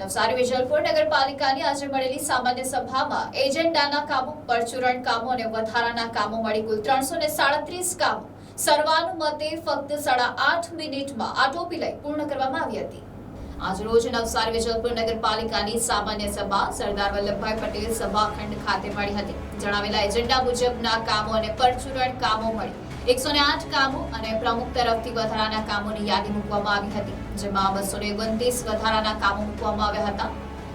નવસારી વિજલપુર નગરપાલિકાની આજે મળેલી સામાન્ય સભામાં એજન્ડાના કામો પરચુરણ કામો અને વધારાના કામો મળી કુલ ત્રણસો ને સાડત્રીસ કામો સર્વાનુમતે ફક્ત સાડા આઠ મિનિટમાં આટોપી લઈ પૂર્ણ કરવામાં આવી હતી. આજરોજ નવસારી વિજલપુર નગરપાલિકાની સામાન્ય સભા સરદાર વલ્લભભાઈ પટેલ સભાખંડ ખાતે મળી હતી. જણાવેલા એજન્ડા મુજબના કામો અને પરચુરણ કામો મળી. એકસો ને આઠ કામો અને પ્રમુખ તરફથી વધારાના કામોની યાદી મૂકવામાં આવી હતી, જેમાં બસો ઓગણત્રીસ વધારાના કામો મૂકવામાં આવ્યા હતા.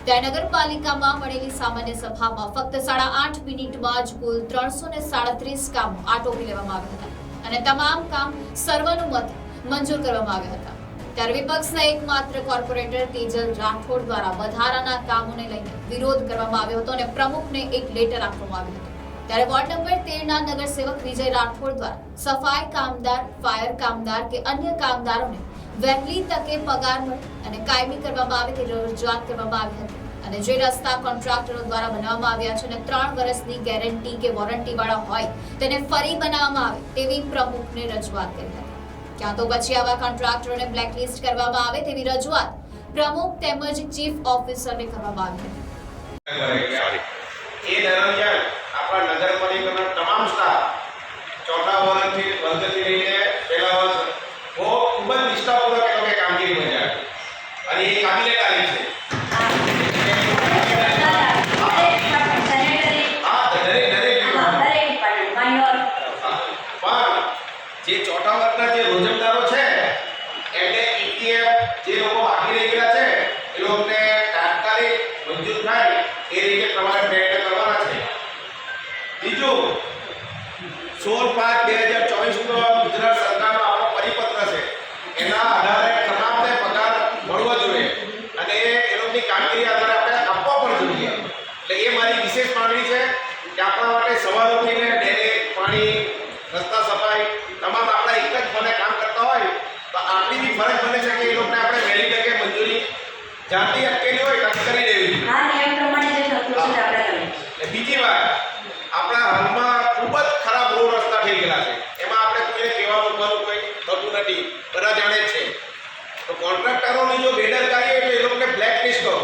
ત્યાં નગરપાલિકામાં મળેલી સામાન્ય સભામાં ફક્ત સાડા આઠ મિનિટમાં જ કુલ ત્રણસો ને સાડત્રીસ કામો આટોપી લેવામાં આવ્યા હતા અને તમામ કામ સર્વનુમત મંજૂર કરવામાં આવ્યા હતા. ત્યારે વિપક્ષના એકમાત્ર કોર્પોરેટર તેજલ રાઠોડ દ્વારા વધારાના કામોને લઈને વિરોધ કરવામાં આવ્યો હતો અને પ્રમુખને એક લેટર આપવામાં આવ્યો હતો. ત્યારે વોર્ડ નંબર તેરના નગરસેવક વિજય રાઠોડ દ્વારા સફાઈ કામદાર ફાયર કામદાર કે અન્ય કામદારોને વહેલી તકે પગાર મળે અને કાયમી કરવામાં આવે તે રજૂઆત કરવામાં આવી હતી. અને જે રસ્તા કોન્ટ્રાક્ટરો દ્વારા બનાવવામાં આવ્યા છે અને ત્રણ વર્ષની ગેરંટી કે વોરંટી વાળા હોય તેને ફરી બનાવવામાં આવે તેવી પ્રમુખને રજૂઆત કરી હતી. ક્યાં તો પછી આવા કોન્ટ્રાક્ટરોને બ્લેકલિસ્ટ કરવામાં આવે તેવી રજૂઆત પ્રમુખ તેમજ ચીફ ઓફિસરને કરવામાં આવી હતી. એ દરમિયાન આપણા નગર પાલિકાના તમામ સ્ટાફ ચોથા વર્ષથી બંધથી લઈને પહેલા વર્ષ બહુ ખૂબ જ નિષ્ઠાપૂર્વક એ લોકોએ કામગીરી બજાવી. અને એ કાબિલે તારીફ છે. સોળ પાંચ બે હજાર ચોવીસનો ગુજરાત સરકારનો આપણો પરિપત્ર છે. એના આધારે તમામને પગાર મળવો જોઈએ અને એ લોકોની કામગીરી આધારે આપણે આપવા પણ જોઈએ. એટલે એ મારી વિશેષ માંગણી છે કે આપણા માટે સવાર ઉઠીને ડેરે પાણી રસ્તા સફાઈ તમામ આપણા એક જ મને કામ કરતા હોય તો આપણી બી ફરજ બને છે કે એ લોકોને આપણે વહેલી તકે મંજૂરી. જાતિ અટકેલી હોય કરી દેવી. બીજી વાત આપણા હાલમાં ખૂબ જ ખરાબ રોડ રસ્તા થઈ ગયેલા છે એમાં આપણે કોઈને કહેવા મૂકવાનું કોઈ થતું બધા જાણે છે. તો કોન્ટ્રાક્ટરોની જો બેદરકારી હોય તો એ લોકોને બ્લેક લિસ્ટ કરો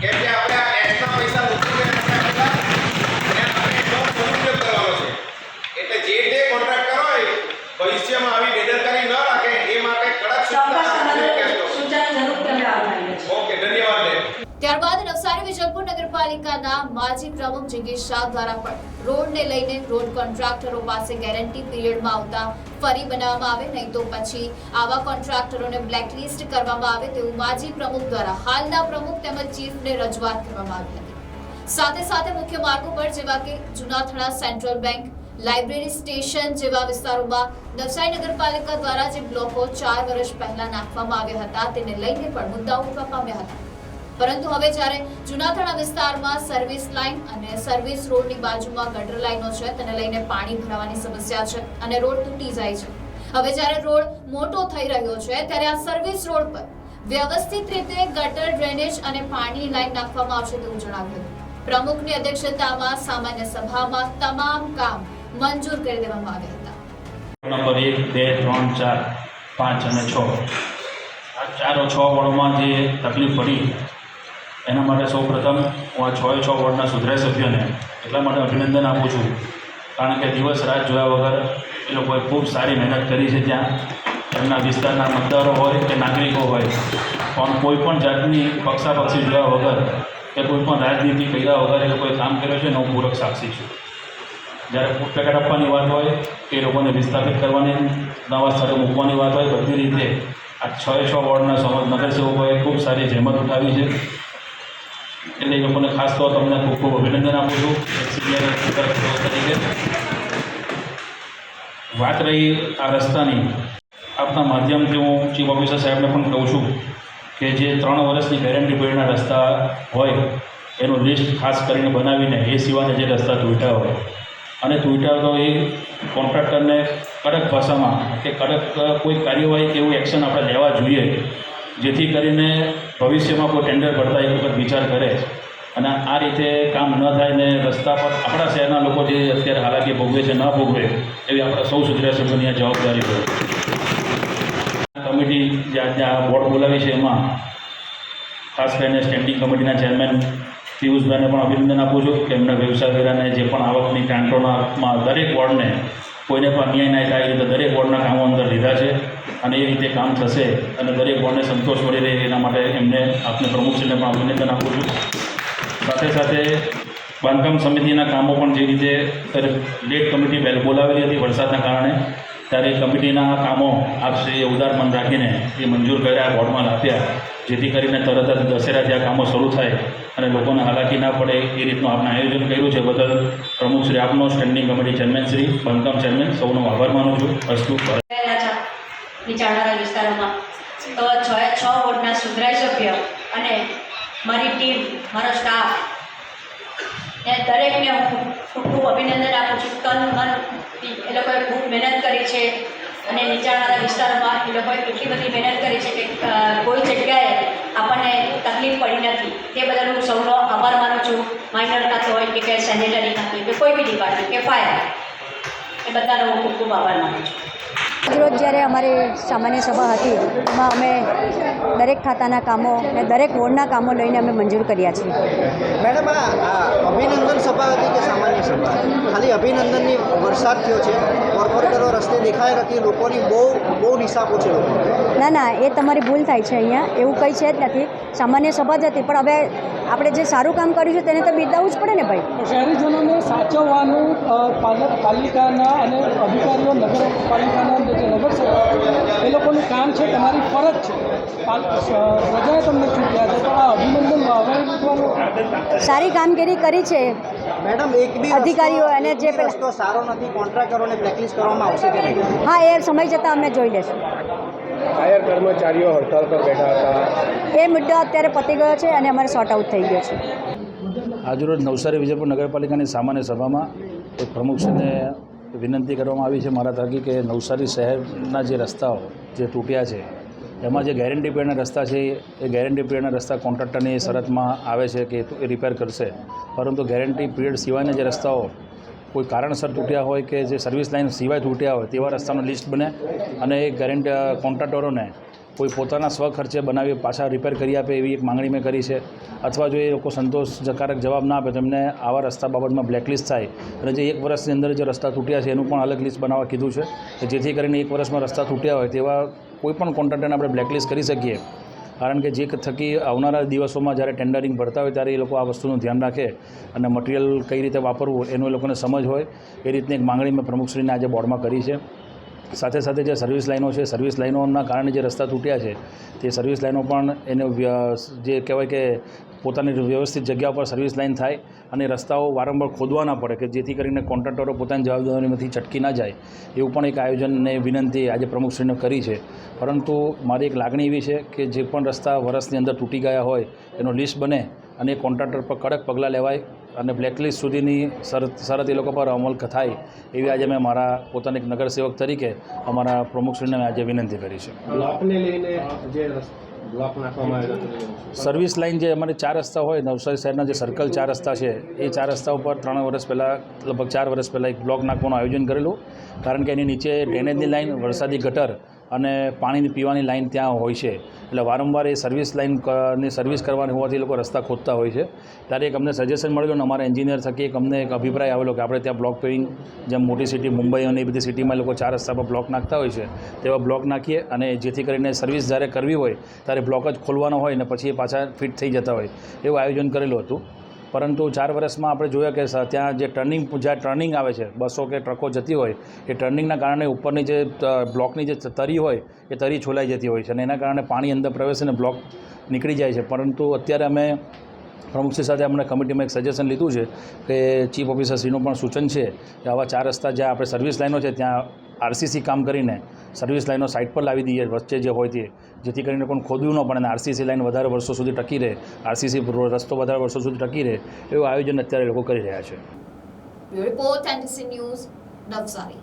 કેમ કે આપણે આ ટેક્સના પૈસા વસૂલ આપણે આપણે એનો સદુપયોગ કરવાનો છે. એટલે જે તે કોન્ટ્રાક્ટર હોય ભવિષ્યમાં આવી બેદરકારી ન રાખે એ માટે કડક સૂચના ઓકે ધન્યવાદ ત્યારબાદ નવસારી વિજલપુર નગરપાલિકાના માજી પ્રમુખ જિગીશ શાહ દ્વારા પણ રોડને લઈને રોડ કોન્ટ્રાક્ટરો પાસે ગેરંટી પીરિયડમાં આવતા ફરી બનાવવામાં આવે, નહીં તો પછી આવા કોન્ટ્રાક્ટરોને બ્લેકલિસ્ટ કરવામાં આવે તેવું માજી પ્રમુખ દ્વારા હાલના પ્રમુખ તેમજ ચીફને રજૂઆત કરવામાં આવી હતી. સાથે સાથે મુખ્ય માર્ગો પર જેવા કે જૂનાથણા સેન્ટ્રલ બેંક, લાઇબ્રેરી સ્ટેશન જેવા વિસ્તારોમાં નવસારી નગરપાલિકા દ્વારા જે બ્લોકો ચાર વર્ષ પહેલા નાખવામાં આવ્યા હતા, તેને લઈને પણ મુદ્દાઓ ઉઠવા પામ્યા હતા. પરંતુ હવે જ્યારે જુનાથાણા વિસ્તારમાં સર્વિસ લાઇન અને સર્વિસ રોડની બાજુમાં ગટર લાઇનો છે, તેને લઈને પાણી ભરાવાની સમસ્યા છે અને રોડ તૂટી જાય છે. હવે જ્યારે રોડ મોટો થઈ રહ્યો છે, ત્યારે આ સર્વિસ રોડ પર વ્યવસ્થિત રીતે ગટર ડ્રેનેજ અને પાણીની લાઈન નાખવામાં આવશે તેવું જણાવ્યું પ્રમુખની અધ્યક્ષતામાં સામાન્ય સભામાં તમામ કામ મંજૂર કરી દેવામાં આવ્યા હતા. નંબર એક, બે, ત્રણ, ચાર, પાંચ અને છ. આ ચારો છ વોર્ડમાં જે તકલીફ પડી એના માટે સૌ પ્રથમ હું આ છ છ વોર્ડના સુધરાય સભ્યોને એટલા માટે અભિનંદન આપું છું. કારણ કે દિવસ રાત જોયા વગર એ લોકોએ ખૂબ સારી મહેનત કરી છે ત્યાં. એમના વિસ્તારના મતદારો હોય કે નાગરિકો હોય, પણ કોઈ પણ જાતની પક્ષાપક્ષી જોયા વગર કે કોઈ પણ રાજનીતિ કર્યા વગર એ લોકોએ કામ કર્યું છે ને હું પૂરક સાક્ષી છું. જ્યારે ફૂડ પેકેટ આપવાની વાત હોય કે એ લોકોને વિસ્થાપિત કરવાની, નવા સ્થળે મૂકવાની વાત હોય, બધી રીતે આ છ છ વોર્ડના નગરસેવકોએ ખૂબ સારી જહેમત ઉઠાવી છે. એટલે એ લોકોને ખાસ તો તમને ખૂબ ખૂબ અભિનંદન આપું છું. સિનિયર તરીકે. વાત રહી આ રસ્તાની. આપના માધ્યમથી હું ચીફ ઓફિસર સાહેબને પણ કહું છું કે જે ત્રણ વર્ષની ગેરંટી પીરિયડના રસ્તા હોય, એનું લિસ્ટ ખાસ કરીને બનાવીને એ સિવાયના જે રસ્તા તૂટ્યા હોય. અને તૂટ્યા તો એ કોન્ટ્રાક્ટરને કડક ભાષામાં કે કડક કોઈ કાર્યવાહી કે એવું એક્શન આપણે લેવા જોઈએ જેથી કરીને ભવિષ્યમાં કોઈ ટેન્ડર ભરતા એક વખત વિચાર કરે અને આ રીતે કામ ન થાય ને રસ્તા પર આપણા શહેરના લોકો જે અત્યારે હાલાકી ભોગવે છે, ન ભોગવે, એવી આપણા સૌ સુધરા સભ્યોની આ જવાબદારી હોય. કમિટી જે આજે આ બોર્ડ બોલાવી છે એમાં ખાસ કરીને સ્ટેન્ડિંગ કમિટીના ચેરમેન પિયુષભાઈને પણ અભિનંદન આપું છું કે એમના વ્યવસાય વેરાને જે પણ આવકની ગ્રાન્ટોના દરેક વોર્ડને કોઈને પણ અન્યાય ના થાય એ રીતે દરેક વોર્ડના કામો અંદર લીધા છે અને એ રીતે કામ થશે અને દરેક વોર્ડને સંતોષ મળી રહે એના માટે એમને આપને પ્રમુખશ્રીને પણ અભિનંદન આપું છું. સાથે સાથે બાંધકામ સમિતિના કામો પણ જે રીતે લેટ કમિટી બેલ બોલાવેલી હતી વરસાદના કારણે, ત્યારે કમિટીના કામો આપશ્રીએ ઉદાર મન રાખીને એ મંજૂર કર્યા બોર્ડમાં આપ્યા જેથી કરીને તરત જ દશેરાથી આ કામો શરૂ થાય અને લોકોને હાલાકી ના પડે એ રીતનું આપણે આયોજન કર્યું છે. બદલ પ્રમુખશ્રી આપનો સ્ટેન્ડિંગ કમિટી ચેરમેન શ્રી બાંધકામ ચેરમેન સૌનો આભાર માનું છું. અસ્તુ નીચાણવાળા વિસ્તારોમાં. તો છ છ વોર્ડના સુધરાઈ સભ્ય અને મારી ટીમ મારો સ્ટાફ એ દરેકને હું ખૂબ ખૂબ અભિનંદન આપું છું. તન, મન, એ લોકોએ ખૂબ મહેનત કરી છે. અને નીચાણવાળા વિસ્તારોમાં એ લોકોએ એટલી બધી મહેનત કરી છે કે કોઈ જગ્યાએ આપણને તકલીફ પડી નથી. તે બદલ હું સૌનો આભાર માનું છું. માઇનર ખાતું હોય કે કે સેનેટરી ખાતું હોય કે કોઈ બી ડિપાર્ટમેન્ટ કે ફાયર એ બધાનો હું ખૂબ ખૂબ આભાર માનું છું. આજરોજ જ્યારે અમારી સામાન્ય સભા હતી એમાં અમે દરેક ખાતાના કામો અને દરેક વોર્ડના કામો લઈને અમે મંજૂર કર્યા છે મેડમ અભિનંદન સભા હતી ખાલી અભિનંદનની વરસાદ થયો છે. કોર્પોરેટરો રસ્તે દેખાય નથી લોકોની બહુ બહુ નિશાપો છે ના ના, એ તમારી ભૂલ થાય છે અહીંયા. એવું કંઈ છે જ નથી. સામાન્ય સભા જ હતી, પણ હવે આપણે જે સારું કામ કર્યું છે તેને તો બિરદાવવું જ પડે ને ભાઈ? શહેરીજનોને સાચવવાનું પાલિકાના અને અધિકારીઓ નગરપાલિકાના જે નગર નગરસેવક એ લોકોનું કામ છે તમારી ફરજ છે. પ્રજાએ તમને ચૂંટ્યા છે તો આ અભિનંદન સારી કામગીરી કરી છે. મેડમ એક બી અધિકારીઓ અને જે રસ્તો સારો નથી કોન્ટ્રાક્ટરોને બ્લેકલિસ્ટ કરવામાં આવશે કે નહીં? હા એ સમય જતાં અમે જોઈ લેશું ફાયર કર્મચારીઓ હડતાલ પર બેઠા હતા. એ મુદ્દો અત્યારે પતી ગયો છે અને અમારે સોર્ટ આઉટ થઈ ગયો છે. આજરોજ નવસારી વિજયપુર નગરપાલિકાની સામાન્ય સભામાં એક પ્રમુખશ્રીને વિનંતી કરવામાં આવી છે મારા થકી કે નવસારી શહેરના જે રસ્તાઓ જે તૂટ્યા છે, એમાં જે ગેરંટી પીરિયડના રસ્તા છે, એ ગેરંટી પીરિયડના રસ્તા કોન્ટ્રાક્ટરની શરતમાં આવે છે કે એ રિપેર કરશે. પરંતુ ગેરંટી પીરિયડ સિવાયના જે રસ્તાઓ કોઈ કારણસર તૂટ્યા હોય કે જે સર્વિસ લાઇન સિવાય તૂટ્યા હોય તેવા રસ્તાનું લિસ્ટ બને અને એ ગેરંટી કોન્ટ્રાક્ટરોને કોઈ પોતાના સ્વખર્ચે બનાવી પાછા રિપેર કરી આપે એવી એક માંગણી મેં કરી છે. અથવા જો એ લોકો સંતોષકારક જવાબ ના આપે, તો એમને આવા રસ્તા બાબતમાં બ્લેકલિસ્ટ થાય. અને જે એક વર્ષની અંદર જે રસ્તા તૂટ્યા છે, એનું પણ અલગ લિસ્ટ બનાવવા કીધું છે કે જેથી કરીને એક વર્ષમાં રસ્તા તૂટ્યા હોય, તેવા કોઈપણ કોન્ટ્રાક્ટરને આપણે બ્લેકલિસ્ટ કરી શકીએ. કારણ કે જે થકી આવનારા દિવસોમાં જ્યારે ટેન્ડરિંગ ભરતા હોય, ત્યારે એ લોકો આ વસ્તુનું ધ્યાન રાખે અને મટીરિયલ કઈ રીતે વાપરવું, એનું એ લોકોને સમજ હોય. એ રીતની એક માંગણી મેં પ્રમુખશ્રીને આજે બોર્ડમાં કરી છે. સાથે સાથે જે સર્વિસ લાઈનો છે સર્વિસ લાઈનોના કારણે જે રસ્તા તૂટ્યા છે, તે સર્વિસ લાઈનો પણ એને જે કહેવાય કે પોતાની વ્યવસ્થિત જગ્યા પર સર્વિસ લાઇન થાય અને રસ્તાઓ વારંવાર ખોદવા ના પડે કે જેથી કરીને કોન્ટ્રાક્ટરો પોતાની જવાબદારીમાંથી છટકી ના જાય. એવું પણ એક આયોજનને વિનંતી આજે પ્રમુખશ્રીને કરી છે. પરંતુ મારી એક લાગણી એવી છે કે જે પણ રસ્તા વર્ષની અંદર તૂટી ગયા હોય, એનો લિસ્ટ બને અને કોન્ટ્રાક્ટર પર કડક પગલાં લેવાય અને બ્લેકલિસ્ટ સુધીની શરત શરત એ લોકો પર અમલ થાય એવી આજે મેં મારા પોતાના એક નગરસેવક તરીકે અમારા પ્રમુખશ્રીને મેં આજે વિનંતી કરી છે. બ્લોકને લઈને જે સર્વિસ લાઇન જે અમારે ચાર રસ્તા હોય નવસારી શહેરના જે સર્કલ ચાર રસ્તા છે એ ચાર રસ્તા ઉપર ત્રણ વર્ષ પહેલાં લગભગ ચાર વર્ષ પહેલાં એક બ્લોક નાખવાનું આયોજન કરેલું. કારણ કે એની નીચે ડ્રેનેજની લાઇન વરસાદી ગટર અને પાણીની પીવાની લાઇન ત્યાં હોય છે. એટલે વારંવાર એ સર્વિસ લાઇનની સર્વિસ કરવાની હોવાથી એ લોકો રસ્તા ખોદતા હોય છે. ત્યારે એક અમને સજેશન મળેલું અને અમારા એન્જિનિયર થકી એક અમને એક અભિપ્રાય આવેલો કે આપણે ત્યાં બ્લોક પેવિંગ જેમ મોટી સિટી મુંબઈ અને એ બધી સિટીમાં લોકો ચાર રસ્તા પર બ્લોક નાખતા હોય છે, તેવા બ્લોક નાખીએ અને જેથી કરીને સર્વિસ જ્યારે કરવી હોય, ત્યારે બ્લોક જ ખોલવાનો હોય અને પછી એ પાછા ફિટ થઈ જતા હોય, એવું આયોજન કરેલું હતું. પરંતુ ચાર વર્ષમાં આપણે જોયા કે ત્યાં જે ટર્નિંગ, જ્યાં ટર્નિંગ આવે છે, બસો કે ટ્રકો જતી હોય, એ ટર્નિંગના કારણે ઉપરની જે બ્લોકની જે તરી હોય, એ તરી છોલાઈ જતી હોય છે અને એના કારણે પાણી અંદર પ્રવેશે બ્લોક નીકળી જાય છે. પરંતુ અત્યારે અમે પ્રમુખશ્રી સાથે અમને કમિટીમાં એક સજેશન લીધું છે કે ચીફ ઓફિસરશ્રીનું પણ સૂચન છે કે આવા ચાર રસ્તા જ્યાં આપણે સર્વિસ લાઇનો છે, ત્યાં આરસીસી કામ કરીને સર્વિસ લાઈનો સાઇટ પર લાવી દઈએ વચ્ચે જે હોય તે, જેથી કરીને પણ ખોદવું ન પડે અને આરસીસી લાઈન વધારે વર્ષો સુધી ટકી રહે આરસીસી રસ્તો વધારે વર્ષો સુધી ટકી રહે, એવું આયોજન અત્યારે લોકો કરી રહ્યા છે. Report news Navsari.